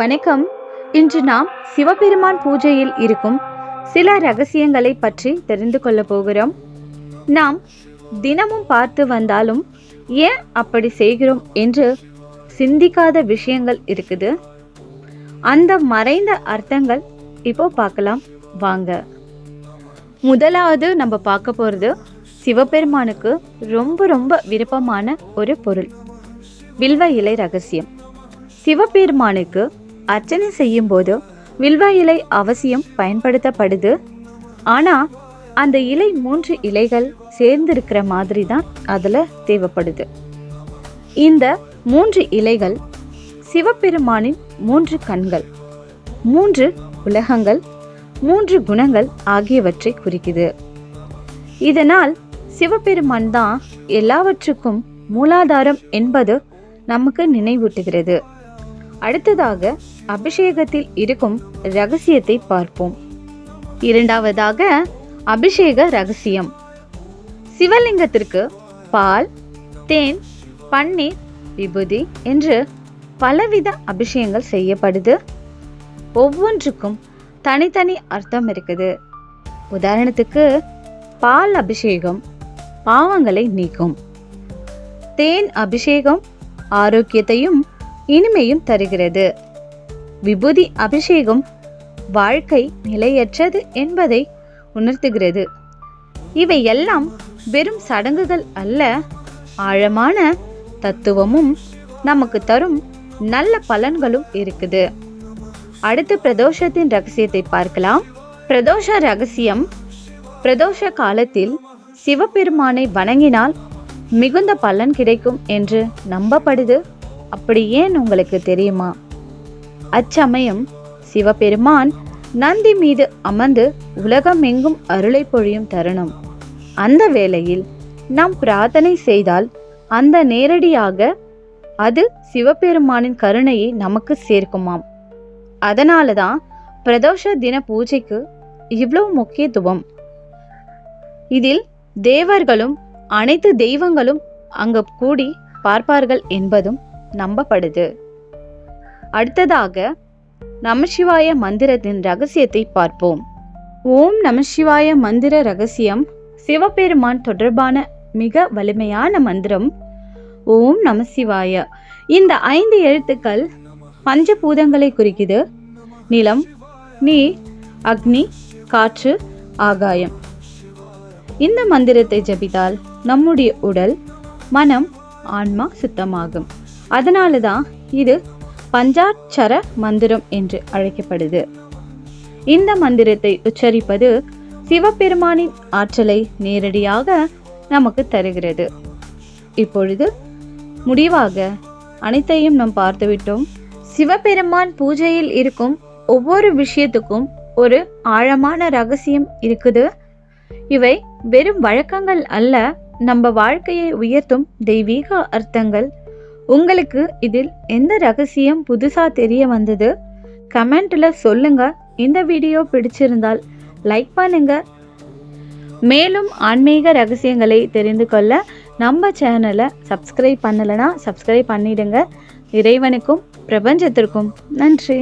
வணக்கம். இன்று நாம் சிவபெருமான் பூஜையில் இருக்கும் சில ரகசியங்களை பற்றி தெரிந்து கொள்ள போகிறோம். நாம் தினமும் பார்த்து வந்தாலும் ஏன் அப்படி செய்கிறோம் என்று சிந்திக்காத விஷயங்கள் இருக்குது. அந்த மறைந்த அர்த்தங்கள் இப்போ பார்க்கலாம். வாங்க. முதலாவது நம்ம பார்க்க போகிறது சிவபெருமானுக்கு ரொம்ப ரொம்ப விருப்பமான ஒரு பொருள். வில்வ இலை ரகசியம். சிவபெருமானுக்கு அர்ச்சனை செய்யும்போது வில்வ இலை அவசியம் பயன்படுத்தப்படுது. ஆனால் அந்த இலை மூன்று இலைகள் சேர்ந்திருக்கிற மாதிரி தான் அதில் தேவைப்படுது. இந்த மூன்று இலைகள் சிவபெருமானின் மூன்று கண்கள் மூன்று உலகங்கள் மூன்று குணங்கள் ஆகியவற்றை குறிக்குது. இதனால் சிவபெருமான் தான் எல்லாவற்றுக்கும் மூலாதாரம் என்பது நமக்கு நினைவூட்டுகிறது. அடுத்ததாக அபிஷேகத்தில் இருக்கும் ரகசியத்தை பார்ப்போம். இரண்டாவதாக அபிஷேக ரகசியம். சிவலிங்கத்திற்கு பால் தேன் பன்னீர் விபூதி என்று பலவித அபிஷேகங்கள் செய்யப்படுது. ஒவ்வொன்றுக்கும் தனித்தனி அர்த்தம் இருக்குது. உதாரணத்துக்கு பால் அபிஷேகம் பாவங்களை நீக்கும். தேன் அபிஷேகம் ஆரோக்கியத்தையும் இனிமையும் தருகிறது. விபூதி அபிஷேகம் வாழ்க்கை நிலையற்றது என்பதை உணர்த்துகிறது. இவை எல்லாம் வெறும் சடங்குகள் அல்ல. ஆழமான தத்துவமும் நமக்கு தரும் நல்ல பலன்களும் இருக்குது. அடுத்து பிரதோஷத்தின் ரகசியத்தை பார்க்கலாம். பிரதோஷ ரகசியம் பிரதோஷ காலத்தில் சிவபெருமானை வணங்கினால் மிகுந்த பலன் கிடைக்கும் என்று நம்பப்படுது. அப்படி ஏன் உங்களுக்கு தெரியுமா? அச்சமயம் சிவபெருமான் நந்தி மீது அமர்ந்து உலகம் எங்கும் அருளை பொழியும் தருணம். அந்த வேளையில் நாம் பிரார்த்தனை செய்தால் அந்த நேரடியாக அது சிவபெருமானின் கருணையை நமக்கு சேர்க்குமாம். அதனால தான் பிரதோஷ தின பூஜைக்கு இவ்வளவு முக்கியத்துவம். இதில் தேவர்களும் அனைத்து தெய்வங்களும் அங்கு கூடி பார்ப்பார்கள் என்பதும் நம்பப்படுது. அடுத்ததாக நமசிவாய மந்திரத்தின் ரகசியத்தை பார்ப்போம். ஓம் நமசிவாய மந்திர ரகசியம் சிவபெருமான் தொடர்பான மிக வலிமையான மந்திரம். ஓம் நமசிவாய. இந்த ஐந்து எழுத்துக்கள் பஞ்சபூதங்களை குறிக்குது. நிலம் நீர் அக்னி காற்று ஆகாயம். இந்த மந்திரத்தை ஜபித்தால் நம்முடைய உடல் மனம் ஆன்மா சுத்தமாகும். அதனால தான் இது பஞ்சாட்சர மந்திரம் என்று அழைக்கப்படுது. இந்த மந்திரத்தை உச்சரிப்பது சிவபெருமானின் ஆற்றலை நேரடியாக நமக்கு தருகிறது. இப்பொழுது முடிவாக அனைத்தையும் நாம் பார்த்துவிட்டோம். சிவபெருமான் பூஜையில் இருக்கும் ஒவ்வொரு விஷயத்துக்கும் ஒரு ஆழமான ரகசியம் இருக்குது. இவை வெறும் வழக்கங்கள் அல்ல நம்ம வாழ்க்கையை உயர்த்தும் தெய்வீக அர்த்தங்கள். உங்களுக்கு இதில் எந்த ரகசியம் புதுசாக தெரிய வந்தது? கமெண்ட்டில் சொல்லுங்கள் இந்த வீடியோ பிடிச்சிருந்தால் லைக் பண்ணுங்கள் மேலும் ஆன்மீக ரகசியங்களை தெரிந்து கொள்ள நம்ம சேனலை சப்ஸ்கிரைப் பண்ணலைன்னா சப்ஸ்கிரைப் பண்ணிடுங்க. இறைவனுக்கும் பிரபஞ்சத்திற்கும் நன்றி.